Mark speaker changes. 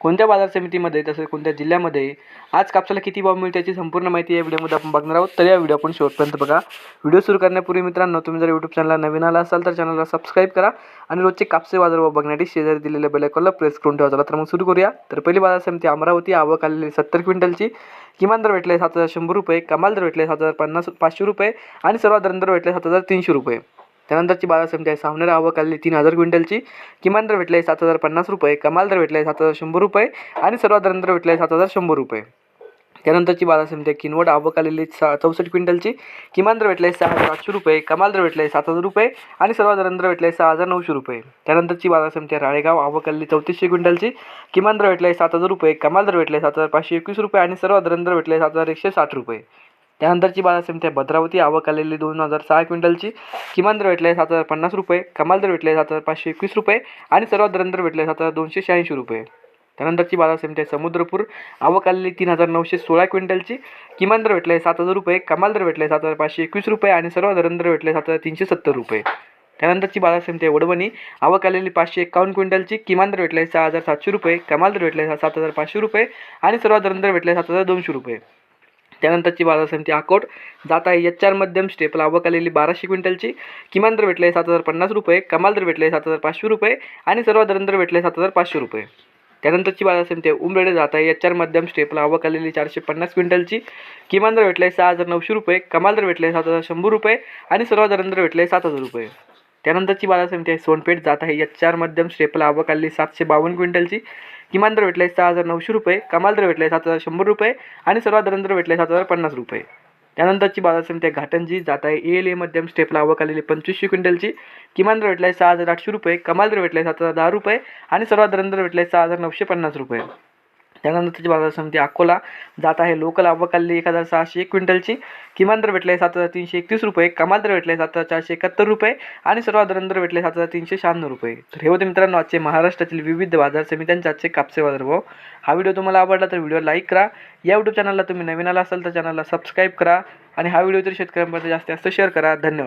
Speaker 1: कोणत्या बाजार समितीमध्ये तसेच कोणत्या जिल्ह्यामध्ये आज कापसाला किती भाव मिळते याची संपूर्ण माहिती या व्हिडिओमध्ये आपण बघणार आहोत. तर या व्हिडिओ आपण शेवटपर्यंत बघा. व्हिडिओ सुरू करण्यापूर्वी मित्रांनो तुम्ही जर यूट्यूब चॅनलला नवीन आला असाल तर चॅनलला सबस्क्राईब करा आणि रोजचे कापसे बाजारभाव बघण्यासाठी शेजारी दिलेल्या बेलायकॉनला प्रेस करून ठेवा. चला तर मग सुरू करूया. तर पहिली बाजार समिती अमरावती आवक आलेली सत्तर क्विंटलची. किमान दर भेटले सात हजार शंभर रुपये कमाल दर भेटले सात हजार पन्नास पाचशे रुपये आणि सर्वात दर भेटले सात हजार तीनशे रुपये. त्यानंतरची बाजार समिती आहे. सावनेर आवक आलेली तीन हजार क्विंटलची. किमान दर भेटले सात हजार पन्नास रुपये. कमाल दर भेटले सात हजार शंभर रुपये. आणि सर्वात दर दर सात हजार शंभर रुपये. त्यानंतरची बाजार समिती आहे. किनवट आवक आलेली सा चौसष्ट क्विंटलची. किमान दर भेटले सहा हजार आठशे रुपये. कमाल दर भेटले सात हजार रुपये. आणि सर्वात दर दर सहा हजार नऊशे रुपये. त्यानंतरची बाजार समिती आहे. राळेगाव आवक आलेली चौतीसशे क्विंटलची. किमान दर भेटले सात हजार रुपये. कमाल दर भेटले सात हजार पाचशे एकवीस रुपये. आणि सर्वात दर दर सात हजार एकशे साठ रुपये. त्यानंतरची बाजार समिती आहे. भद्रावती आवक आलेली दोन हजार सहा क्विंटलची. किमान दर भेटले सात हजार पन्नास रुपये. कमाल दर भेटले सात हजार पाचशे एकवीस रुपये. आणि सर्वात दर भेटले सात हजार दोनशे शहाऐंशी रुपये. त्यानंतरची बाजार समिती आहे समुद्रपूर. आवक आलेली तीन हजार नऊशे सोळा क्विंटलची. किमान दर भेटले सात हजार रुपये. कमाल दर भेटले सात हजार पाचशे एकवीस रुपये. आणि सर्व दरंदर भेटले सात हजार तीनशे सत्तर रुपये. त्यानंतरची बाजार समिती आहे वडवणी. आवक आलेली पाचशे एकावन्न क्विंटलची. किमान दर भेटले सहा हजार सातशे रुपये. कमाल दर भेटले सात हजार पाचशे रुपये. आणि सर्वात दर भेटले सात हजार दोनशे रुपये. त्यानंतरची बाजार समिती अकोट जात आहे एच आर मध्यम स्टेपला. आवक आलेली बाराशे क्विंटलची. किमान दर भेटले सात हजार पन्नास रुपये. कमाल दर भेटले सात हजार पाचशे रुपये. आणि सर्व दर भेटले सात हजार पाचशे रुपये. त्यानंतरची बाजार समिती आहे उमरेडे. जात आहे एच आर मध्यम स्टेपला. आवक आलेली चारशे पन्नास क्विंटलची. किमान दर भेटले सहा हजार नऊशे रुपये. कमाल दर भेटले सात हजार शंभर रुपये. आणि सर्व दर भेटले सात हजार रुपये. त्यानंतरची बाजार समिती आहे सोनपेठ. जात आहे एच आर मध्यम स्टेपला. आवक आलेली सातशे बावन्न क्विंटलची. किमान दर भेटले सहा हजार नऊशे रुपये कमाल दर भेटले सात हजार शंभर रुपये आणि सर्वात दर भेटला भेटले सात हजार पन्नास रुपये. त्यानंतरची बाजार समिती आहे घाटंजी जात आहे ए एल ए मध्यम स्टेपला आवक आलेली पंचवीसशे क्विंटलची. किमान दर भेटले सहा हजार आठशे रुपये कमाल दर भेटले सात हजार दहा रुपये आणि सर्वात दर दर भेटले सहा हजार नऊशे पन्नास रुपये. त्यानंतरची बाजार समिती अकोला जात आहे. लोकल आवक एक हजार सहाशे एक क्विंटलची. किमान दर भेटले सात हजार तीनशे एकतीस रुपये. कमाल दर भेटले सात हजार चारशे एकाहत्तर रुपये. आणि सर्वात दर भेटले सात हजार तीनशे शहाण्णव रुपये. तर हे होते मित्रांनो आजचे महाराष्ट्रातील विविध बाजार समित्यांचे आजचे कापसे बाजार भाव. हा व्हिडिओ तुम्हाला आवडला तर व्हिडिओ लाईक करा. या यूट्यूब चॅनलला तुम्ही नवीन आला असाल तर चॅनलला सबस्क्राईब करा. आणि हा व्हिडिओ तर शेतकऱ्यांपर्यंत जास्तीत जास्त शेअर करा. धन्यवाद.